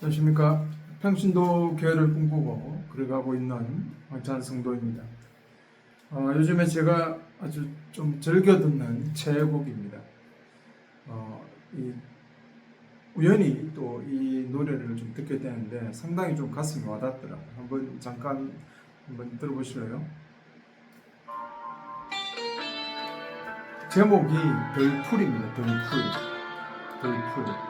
안녕하십니까. 평신도 교회를 꿈꾸고 그래가고 있는 황찬 성도입니다. 어, 요즘에 제가 아주 좀 즐겨 듣는 최애곡입니다. 어, 이 우연히 또 이 노래를 좀 듣게 되는데 상당히 좀 가슴이 와닿더라고요. 한번 잠깐 한번 들어보실래요? 제목이 덜풀입니다. 덜풀. 덜풀.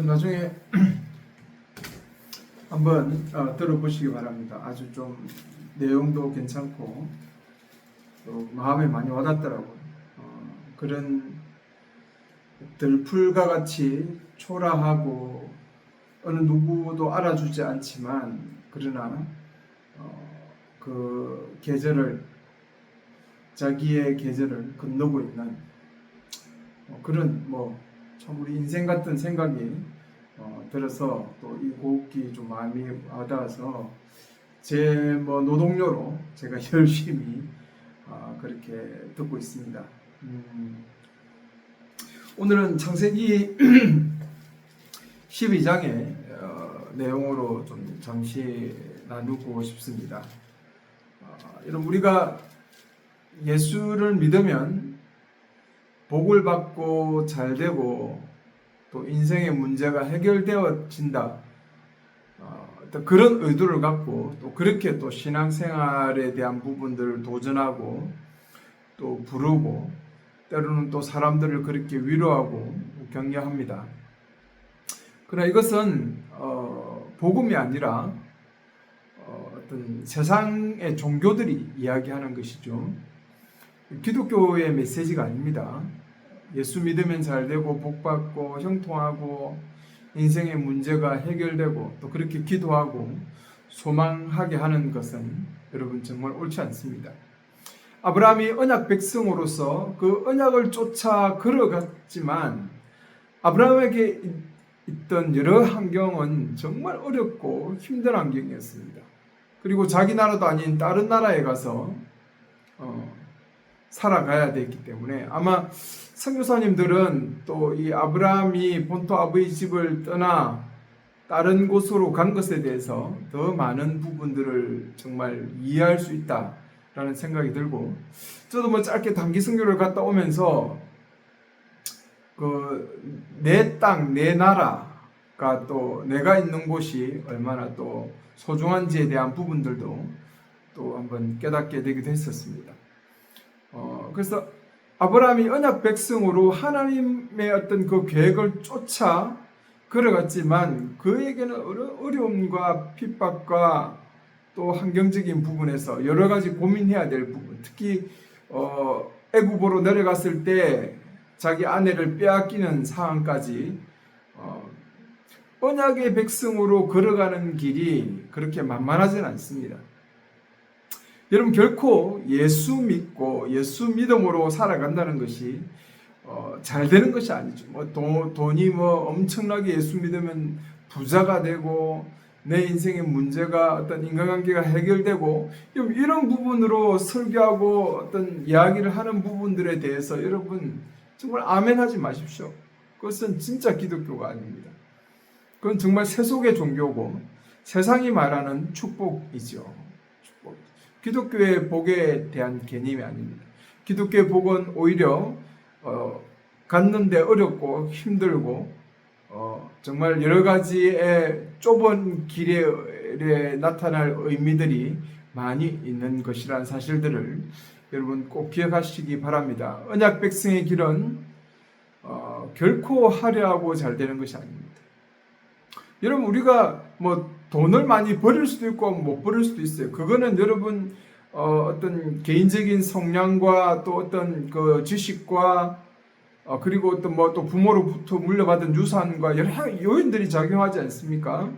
나중에 한번 어, 들어보시기 바랍니다. 아주 좀 내용도 괜찮고 또 마음에 많이 와닿더라고요. 어, 그런 들풀과 같이 초라하고 어느 누구도 알아주지 않지만 그러나 어, 그 계절을 자기의 계절을 건너고 있는 어, 그런 뭐 참 우리 인생 같은 생각이 어, 들어서 또 이 곡이 좀 마음이 와닿아서 제 뭐 노동요로 제가 열심히 아, 그렇게 듣고 있습니다. 음, 오늘은 창세기 12장의 어, 내용으로 좀 잠시 나누고 싶습니다. 어, 여러분 우리가 예수를 믿으면 복을 받고 잘 되고 또 인생의 문제가 해결되어진다. 어, 그런 의도를 갖고 또 그렇게 또 신앙생활에 대한 부분들을 도전하고 또 부르고 때로는 또 사람들을 그렇게 위로하고 격려합니다. 그러나 이것은 어, 복음이 아니라 어, 어떤 세상의 종교들이 이야기하는 것이죠. 기독교의 메시지가 아닙니다. 예수 믿으면 잘 되고 복 받고 형통하고 인생의 문제가 해결되고 또 그렇게 기도하고 소망하게 하는 것은 여러분 정말 옳지 않습니다. 아브라함이 언약 백성으로서 그 언약을 쫓아 걸어갔지만 아브라함에게 있던 여러 환경은 정말 어렵고 힘든 환경이었습니다. 그리고 자기 나라도 아닌 다른 나라에 가서 어, 살아가야 됐기 때문에 아마 선교사님들은 또 이 아브라함이 본토 아버지 집을 떠나 다른 곳으로 간 것에 대해서 더 많은 부분들을 정말 이해할 수 있다라는 생각이 들고 저도 뭐 짧게 단기 선교를 갔다 오면서 그 내 땅, 내 나라가 또 내가 있는 곳이 얼마나 또 소중한지에 대한 부분들도 또 한번 깨닫게 되기도 했었습니다. 어, 그래서 아브라함이 언약 백성으로 하나님의 어떤 그 계획을 쫓아 걸어갔지만 그에게는 어려- 어려움과 핍박과 또 환경적인 부분에서 여러 가지 고민해야 될 부분, 특히 어, 애굽으로 내려갔을 때 자기 아내를 빼앗기는 상황까지 어, 언약의 백성으로 걸어가는 길이 그렇게 만만하지는 않습니다. 여러분 결코 예수 믿고 예수 믿음으로 살아간다는 것이 어, 잘 되는 것이 아니죠. 뭐 돈, 돈이 뭐 엄청나게 예수 믿으면 부자가 되고 내 인생의 문제가 어떤 인간관계가 해결되고 좀 이런 부분으로 설교하고 어떤 이야기를 하는 부분들에 대해서 여러분 정말 아멘하지 마십시오. 그것은 진짜 기독교가 아닙니다. 그건 정말 세속의 종교고 세상이 말하는 축복이죠. 기독교의 복에 대한 개념이 아닙니다. 기독교의 복은 오히려 어, 갖는데 어렵고 힘들고 어, 정말 여러 가지의 좁은 길에 나타날 의미들이 많이 있는 것이라는 사실들을 여러분 꼭 기억하시기 바랍니다. 언약 백성의 길은 어, 결코 화려하고 잘 되는 것이 아닙니다. 여러분 우리가 뭐 돈을 많이 버릴 수도 있고 못 버릴 수도 있어요. 그거는 여러분 어, 어떤 개인적인 성향과 또 어떤 그 지식과 어, 그리고 어떤 뭐 또 부모로부터 물려받은 유산과 여러 요인들이 작용하지 않습니까?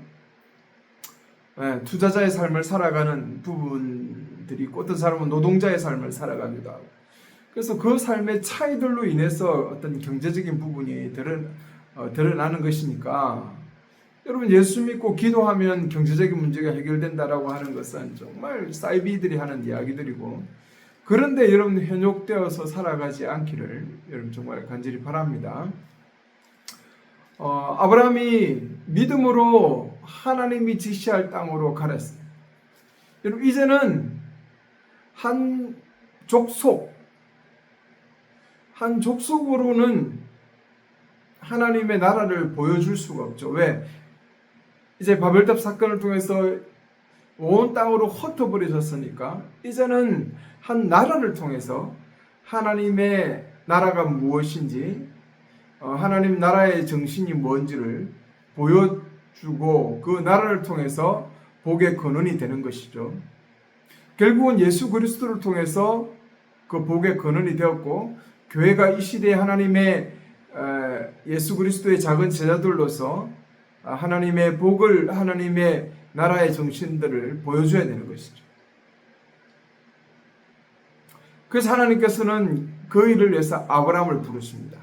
예, 투자자의 삶을 살아가는 부분들이 있고 어떤 사람은 노동자의 삶을 살아가기도 그래서 그 삶의 차이들로 인해서 어떤 경제적인 부분이 어, 드러나는 것이니까 여러분 예수 믿고 기도하면 경제적인 문제가 해결된다라고 하는 것은 정말 사이비들이 하는 이야기들이고 그런데 여러분 현혹되어서 살아가지 않기를 여러분 정말 간절히 바랍니다. 어, 아브라함이 믿음으로 하나님이 지시할 땅으로 가렸습니다. 여러분 이제는 한 족속 한 족속으로는 하나님의 나라를 보여줄 수가 없죠. 왜? 이제 바벨탑 사건을 통해서 온 땅으로 흩어버려졌으니까 이제는 한 나라를 통해서 하나님의 나라가 무엇인지 어, 하나님 나라의 정신이 뭔지를 보여주고 그 나라를 통해서 복의 근원이 되는 것이죠. 결국은 예수 그리스도를 통해서 그 복의 근원이 되었고 교회가 이 시대에 하나님의 어, 예수 그리스도의 작은 제자들로서 하나님의 복을 하나님의 나라의 정신들을 보여줘야 되는 것이죠. 그래서 하나님께서는 그 일을 위해서 아브라함을 부르십니다.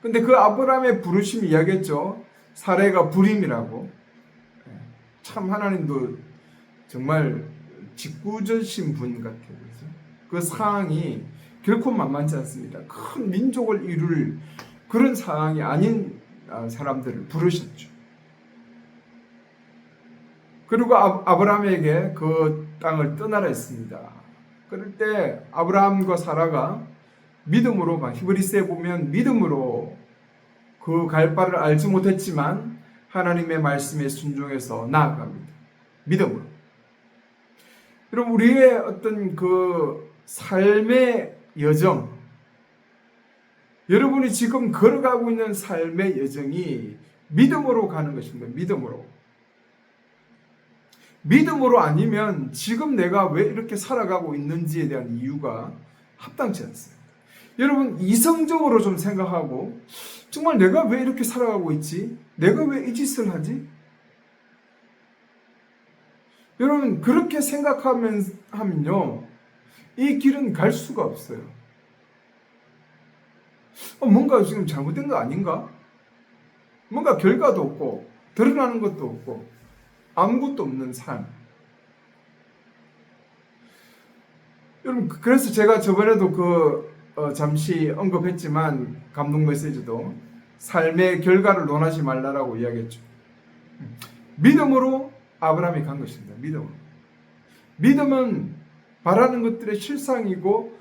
근데 그 아브라함의 부르심이 이야기했죠. 사례가 불임이라고. 참 하나님도 정말 직구저신 분 같아요. 그 상황이 결코 만만치 않습니다. 큰 민족을 이룰 그런 상황이 아닌 사람들을 부르셨죠. 그리고 아브라함에게 그 땅을 떠나라 했습니다. 그럴 때 아브라함과 사라가 믿음으로 막 히브리스에 보면 믿음으로 그 갈 바를 알지 못했지만 하나님의 말씀에 순종해서 나아갑니다. 믿음으로. 여러분 우리의 어떤 그 삶의 여정 여러분이 지금 걸어가고 있는 삶의 여정이 믿음으로 가는 것입니다. 믿음으로. 믿음으로 아니면 지금 내가 왜 이렇게 살아가고 있는지에 대한 이유가 합당치 않습니다. 여러분 이성적으로 좀 생각하고 정말 내가 왜 이렇게 살아가고 있지? 내가 왜 이 짓을 하지? 여러분 그렇게 생각하면 하면요 이 길은 갈 수가 없어요. 어, 뭔가 지금 잘못된 거 아닌가? 뭔가 결과도 없고 드러나는 것도 없고 아무것도 없는 삶. 여러분 그래서 제가 저번에도 그 어, 잠시 언급했지만 감동 메시지도 삶의 결과를 논하지 말라라고 이야기했죠. 믿음으로 아브라함이 간 것입니다. 믿음으로. 믿음은 바라는 것들의 실상이고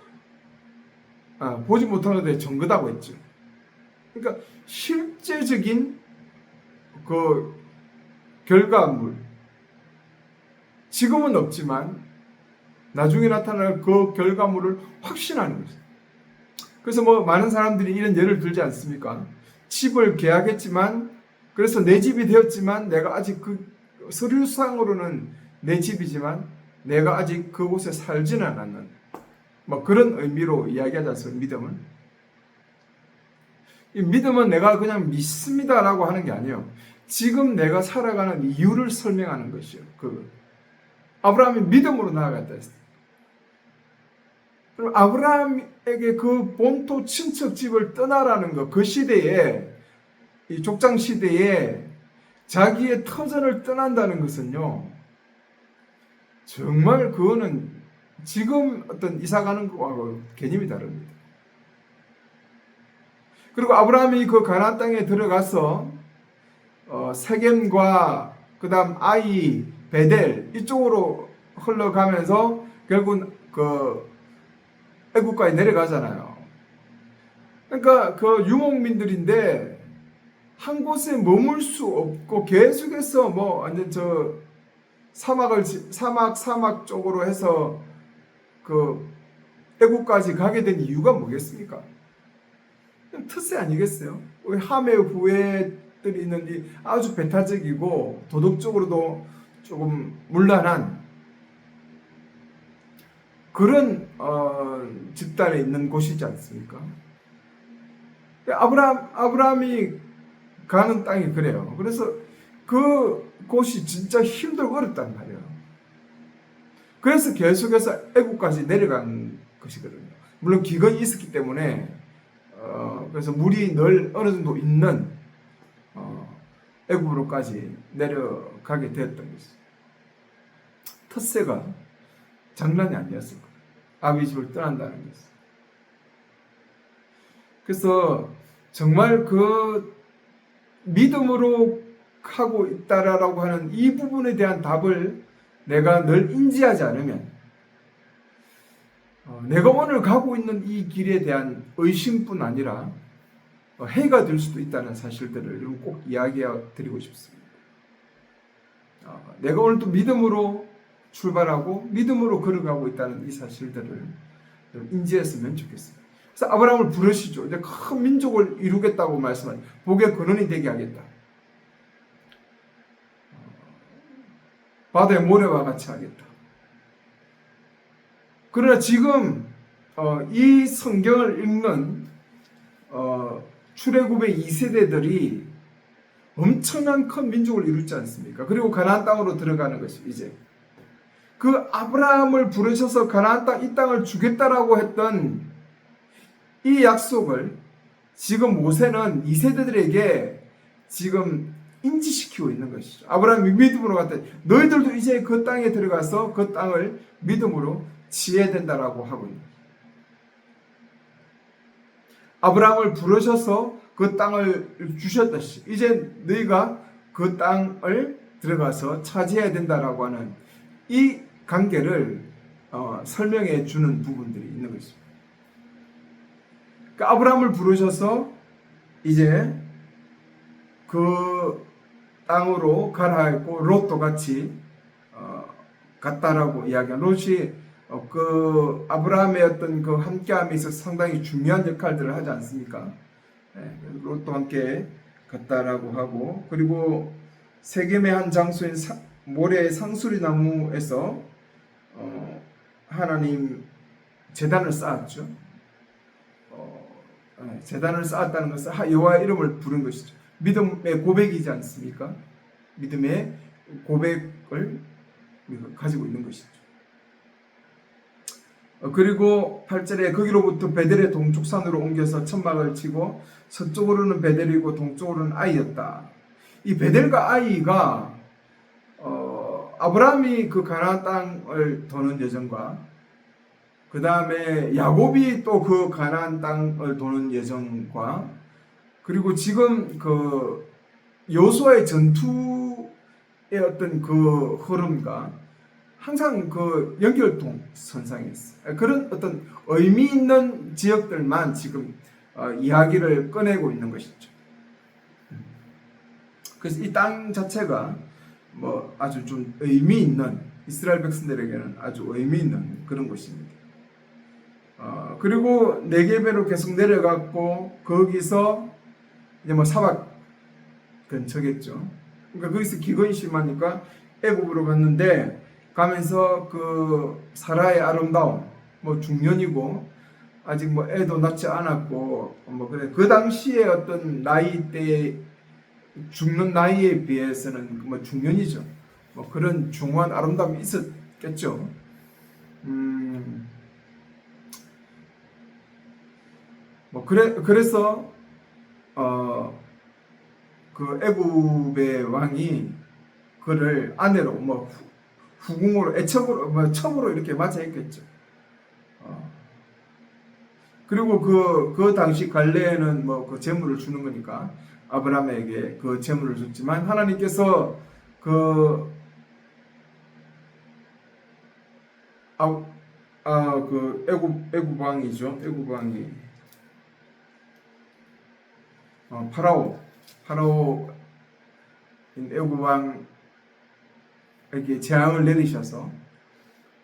아, 보지 못하는 것에 정거다고 했죠. 그러니까 실제적인 그 결과물 지금은 없지만 나중에 나타날 그 결과물을 확신하는 것입니다. 그래서 뭐 많은 사람들이 이런 예를 들지 않습니까? 집을 계약했지만 그래서 내 집이 되었지만 내가 아직 그 서류상으로는 내 집이지만 내가 아직 그곳에 살지는 않는 뭐 그런 의미로 이야기하지 않습니까? 믿음은 이 믿음은 내가 그냥 믿습니다라고 하는 게 아니에요. 지금 내가 살아가는 이유를 설명하는 것이요. 그 아브라함이 믿음으로 나아갔다 했어요. 그럼 아브라함의 에게 그 본토 친척 집을 떠나라는 것, 그 시대에 이 족장 시대에 자기의 터전을 떠난다는 것은요. 정말 그거는 지금 어떤 이사 가는 거하고 개념이 다릅니다. 그리고 아브라함이 그 가나안 땅에 들어가서 어, 세겜과 그다음 아이 베델 이쪽으로 흘러가면서 결국은 그 애국가에 내려가잖아요. 그러니까 그 유목민들인데 한 곳에 머물 수 없고 계속해서 뭐 완전 저 사막을 지- 사막 사막 쪽으로 해서 그 애국까지 가게 된 이유가 뭐겠습니까? 특세 아니겠어요? 우리 함의 후예 들이 있는 이 아주 배타적이고 도덕적으로도 조금 문란한 그런 어, 집단에 있는 곳이지 않습니까? 아브라함 아브라함이 가는 땅이 그래요. 그래서 그 곳이 진짜 힘들고 어렵단 말이에요. 그래서 계속해서 애국까지 내려간 것이거든요. 물론 기근이 있었기 때문에 어, 그래서 물이 늘 어느 정도 있는 어, 애국으로까지 내려가게 되었던 것이죠. 텃세가 장난이 아니었을 거예요. 아비 집을 떠난다는 것은. 그래서 정말 그 믿음으로 하고 있다라고 하는 이 부분에 대한 답을 내가 늘 인지하지 않으면 어, 내가 오늘 가고 있는 이 길에 대한 의심뿐 아니라 어, 해가 될 수도 있다는 사실들을 꼭 이야기해 드리고 싶습니다. 어, 내가 오늘 또 믿음으로 출발하고 믿음으로 걸어가고 있다는 이 사실들을 인지했으면 좋겠습니다. 그래서 아브라함을 부르시죠. 이제 큰 민족을 이루겠다고 말씀하니 복의 근원이 되게 하겠다. 바다의 모래와 같이 하겠다. 그러나 지금 어, 이 성경을 읽는 어, 출애굽의 2세대들이 엄청난 큰 민족을 이루지 않습니까? 그리고 가나안 땅으로 들어가는 것이 이제 그 아브라함을 부르셔서 가나안 땅 이 땅을 주겠다라고 했던 이 약속을 지금 모세는 2세대들에게 지금 인지시키고 있는 것이죠. 아브라함이 믿음으로 갔다. 너희들도 이제 그 땅에 들어가서 그 땅을 믿음으로 지어야 된다라고 하고 있는. 아브라함을 부르셔서 그 땅을 주셨듯이 이제 너희가 그 땅을 들어가서 차지해야 된다라고 하는 이 관계를 어, 설명해 주는 부분들이 있는 것입니다. 그러니까 아브라함을 부르셔서 이제 그 땅으로 가라 했고 롯도 같이 어, 갔다라고 이야기한 롯이 어, 그 아브라함의 어떤 그 함께함에 있어 상당히 중요한 역할들을 하지 않습니까? 네, 롯도 함께 갔다라고 하고 그리고 세겜의 한 장소인 사, 모래의 상수리 나무에서 어, 하나님 재단을 쌓았죠. 어, 네, 재단을 쌓았다는 것은 하- 여호와의 이름을 부른 것이죠. 믿음의 고백이지 않습니까? 믿음의 고백을 가지고 있는 것이죠. 어, 그리고 8절에 거기로부터 베델의 동쪽 산으로 옮겨서 천막을 치고 서쪽으로는 베델이고 동쪽으로는 아이였다. 이 베델과 아이가 어, 아브라함이 그 가나안 땅을 도는 여정과 그 다음에 야곱이 또 그 가나안 땅을 도는 여정과 그리고 지금 그 여호수아의 전투의 어떤 그 흐름과 항상 그 연결동 선상이었어요. 그런 어떤 의미 있는 지역들만 지금 어, 이야기를 꺼내고 있는 것이죠. 그래서 이 땅 자체가 뭐 아주 좀 의미 있는 이스라엘 백성들에게는 아주 의미 있는 그런 곳입니다. 어, 그리고 네게베로 계속 내려갔고 거기서 이제 뭐 사막 근처겠죠. 그러니까 거기서 기근이 심하니까 애굽으로 갔는데 가면서 그 사라의 아름다움 뭐 중년이고 아직 뭐 애도 낳지 않았고 뭐 그래 그 당시에 어떤 나이 때 죽는 나이에 비해서는 뭐 중년이죠. 뭐 그런 중후한 아름다움이 있었겠죠. 음, 뭐 그래 그래서 어그 애굽의 왕이 그를 아내로 뭐 후- 후궁으로 애척으로 뭐 첨으로 이렇게 맞이했겠죠. 어. 그리고 그그 당시 갈래에는 뭐 그 재물을 주는 거니까 아브라함에게 그 재물을 줬지만 하나님께서 그 아, 아, 그 애굽 애굽 왕이죠. 애굽 왕이 어, 파라오 파라오 애굽 왕 에게 재앙을 내리셔서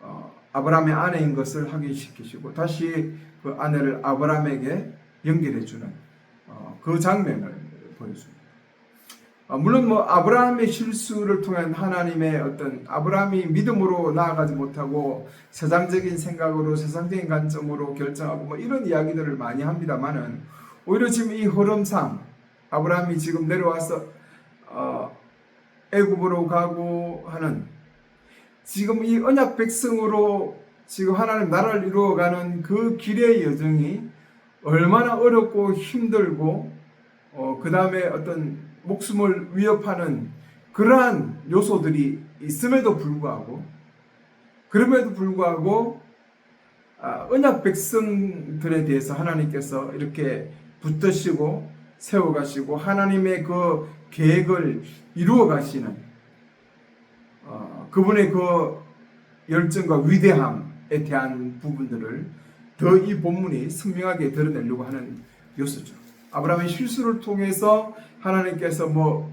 어, 아브라함의 아내인 것을 확인시키시고 다시 그 아내를 아브라함에게 연결해 주는 어, 그 장면을 보여줍니다. 어, 물론 뭐 아브라함의 실수를 통한 하나님의 어떤 아브라함이 믿음으로 나아가지 못하고 세상적인 생각으로 세상적인 관점으로 결정하고 뭐 이런 이야기들을 많이 합니다만은 오히려 지금 이 흐름상 아브라함이 지금 내려와서 어, 애굽으로 가고 하는 지금 이 언약 백성으로 지금 하나님 나라를 이루어가는 그 길의 여정이 얼마나 어렵고 힘들고 어, 그 다음에 어떤 목숨을 위협하는 그러한 요소들이 있음에도 불구하고 그럼에도 불구하고 아, 언약 백성들에 대해서 하나님께서 이렇게 붙드시고 세워가시고 하나님의 그 계획을 이루어 가시는 어, 그분의 그 열정과 위대함에 대한 부분들을 더 이 본문이 선명하게 드러내려고 하는 요소죠. 아브라함의 실수를 통해서 하나님께서 뭐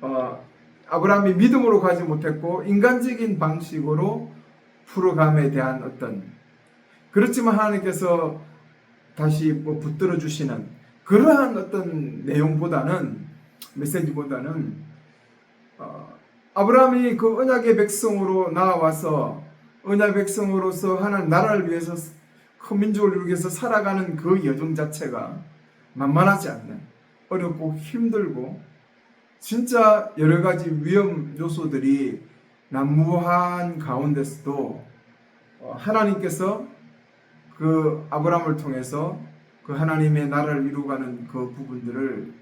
어, 아브라함이 믿음으로 가지 못했고 인간적인 방식으로 풀어감에 대한 어떤 그렇지만 하나님께서 다시 뭐 붙들어 주시는 그러한 어떤 내용보다는 메시지보다는 어, 아브라함이 그 언약의 백성으로 나와서 언약 백성으로서 하나님 나라를 위해서 큰 민족을 위해서 살아가는 그 여정 자체가 만만하지 않는 어렵고 힘들고 진짜 여러 가지 위험 요소들이 난무한 가운데서도 어, 하나님께서 그 아브라함을 통해서 그 하나님의 나라를 이루어가는 그 부분들을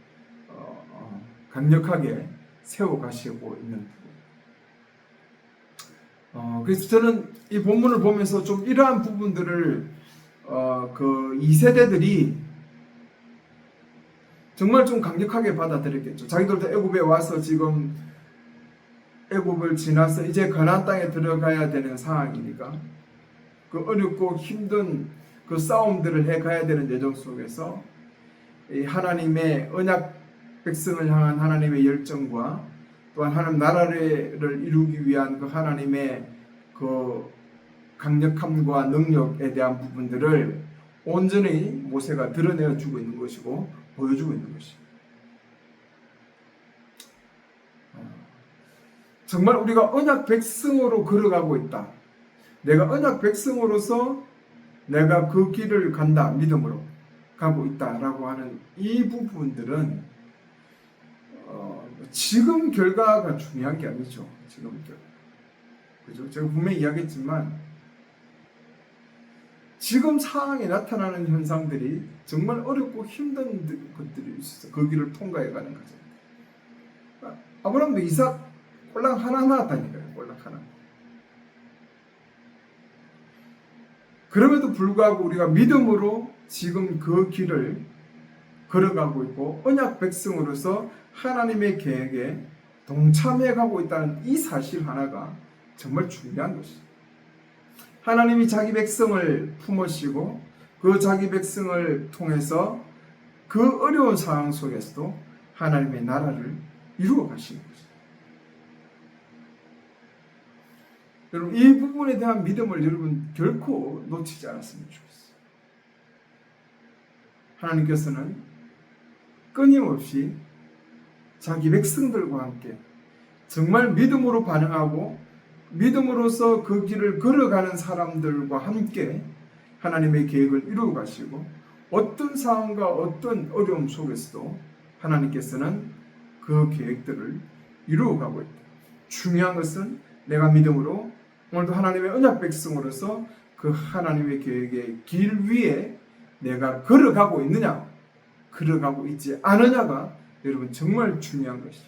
강력하게 세워 가시고 있는 부분. 어, 그래서 저는 이 본문을 보면서 좀 이러한 부분들을 어, 그 2세대들이 정말 좀 강력하게 받아들였겠죠. 자기들도 애굽에 와서 지금 애굽을 지나서 이제 가나안 땅에 들어가야 되는 상황이니까 그 어렵고 힘든 그 싸움들을 해 가야 되는 예정 속에서 이 하나님의 언약 백성을 향한 하나님의 열정과 또한 하나님 나라를 이루기 위한 그 하나님의 그 강력함과 능력에 대한 부분들을 온전히 모세가 드러내어 주고 있는 것이고 보여주고 있는 것입니다. 어, 정말 우리가 언약 백성으로 걸어가고 있다. 내가 언약 백성으로서 내가 그 길을 간다 믿음으로 가고 있다라고 하는 이 부분들은 어, 지금 결과가 중요한 게 아니죠. 지금 결과. 그죠? 제가 분명히 이야기했지만 지금 상황에 나타나는 현상들이 정말 어렵고 힘든 것들이 있어서 그 길을 통과해 가는 거죠. 아브라함도 이삭 꼴랑 하나 낳았다니까요. 꼴랑 하나. 그럼에도 불구하고 우리가 믿음으로 지금 그 길을 걸어가고 있고 언약 백성으로서 하나님의 계획에 동참해 가고 있다는 이 사실 하나가 정말 중요한 것이죠. 하나님이 자기 백성을 품으시고 그 자기 백성을 통해서 그 어려운 상황 속에서도 하나님의 나라를 이루어 가시는 거죠. 여러분 이 부분에 대한 믿음을 여러분 결코 놓치지 않았으면 좋겠어요. 하나님께서는 끊임없이 자기 백성들과 함께 정말 믿음으로 반응하고 믿음으로써 그 길을 걸어가는 사람들과 함께 하나님의 계획을 이루어 가시고 어떤 상황과 어떤 어려움 속에서도 하나님께서는 그 계획들을 이루어 가고 있다. 중요한 것은 내가 믿음으로 오늘도 하나님의 언약 백성으로서 그 하나님의 계획의 길 위에 내가 걸어가고 있느냐, 걸어가고 있지 않느냐가 여러분 정말 중요한 것이죠.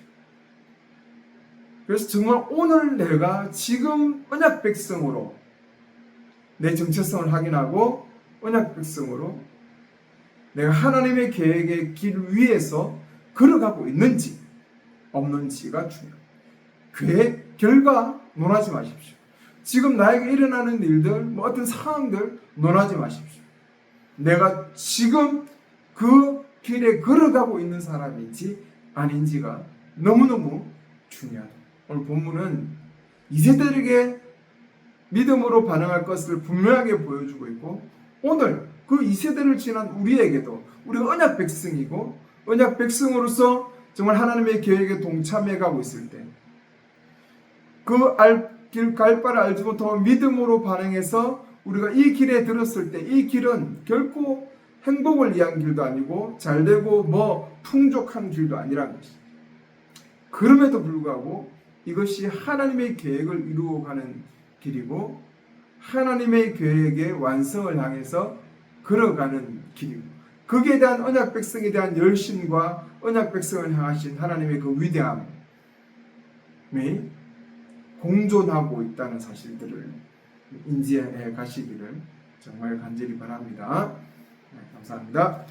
그래서 정말 오늘 내가 지금 언약 백성으로 내 정체성을 확인하고 언약 백성으로 내가 하나님의 계획의 길 위에서 걸어가고 있는지 없는지가 중요합니다. 계획 결과 논하지 마십시오. 지금 나에게 일어나는 일들, 뭐 어떤 상황들 논하지 마십시오. 내가 지금 그 길에 걸어가고 있는 사람인지 아닌지가 너무너무 중요하다. 오늘 본문은 이세들에게 믿음으로 반응할 것을 분명하게 보여주고 있고 오늘 그 이세대를 지난 우리에게도 우리가 언약 백성이고 언약 백성으로서 정말 하나님의 계획에 동참해 가고 있을 때그길 갈 바를 알지 못하고 믿음으로 반응해서 우리가 이 길에 들었을 때 이 길은 결코 행복을 위한 길도 아니고 잘 되고 뭐 풍족한 길도 아니라는 것이. 그럼에도 불구하고 이것이 하나님의 계획을 이루어가는 길이고 하나님의 계획의 완성을 향해서 걸어가는 길이고 거기에 대한 언약 백성에 대한 열심과 언약 백성을 향하신 하나님의 그 위대함이 공존하고 있다는 사실들을 인지해 가시기를 정말 간절히 바랍니다. 네, 감사합니다.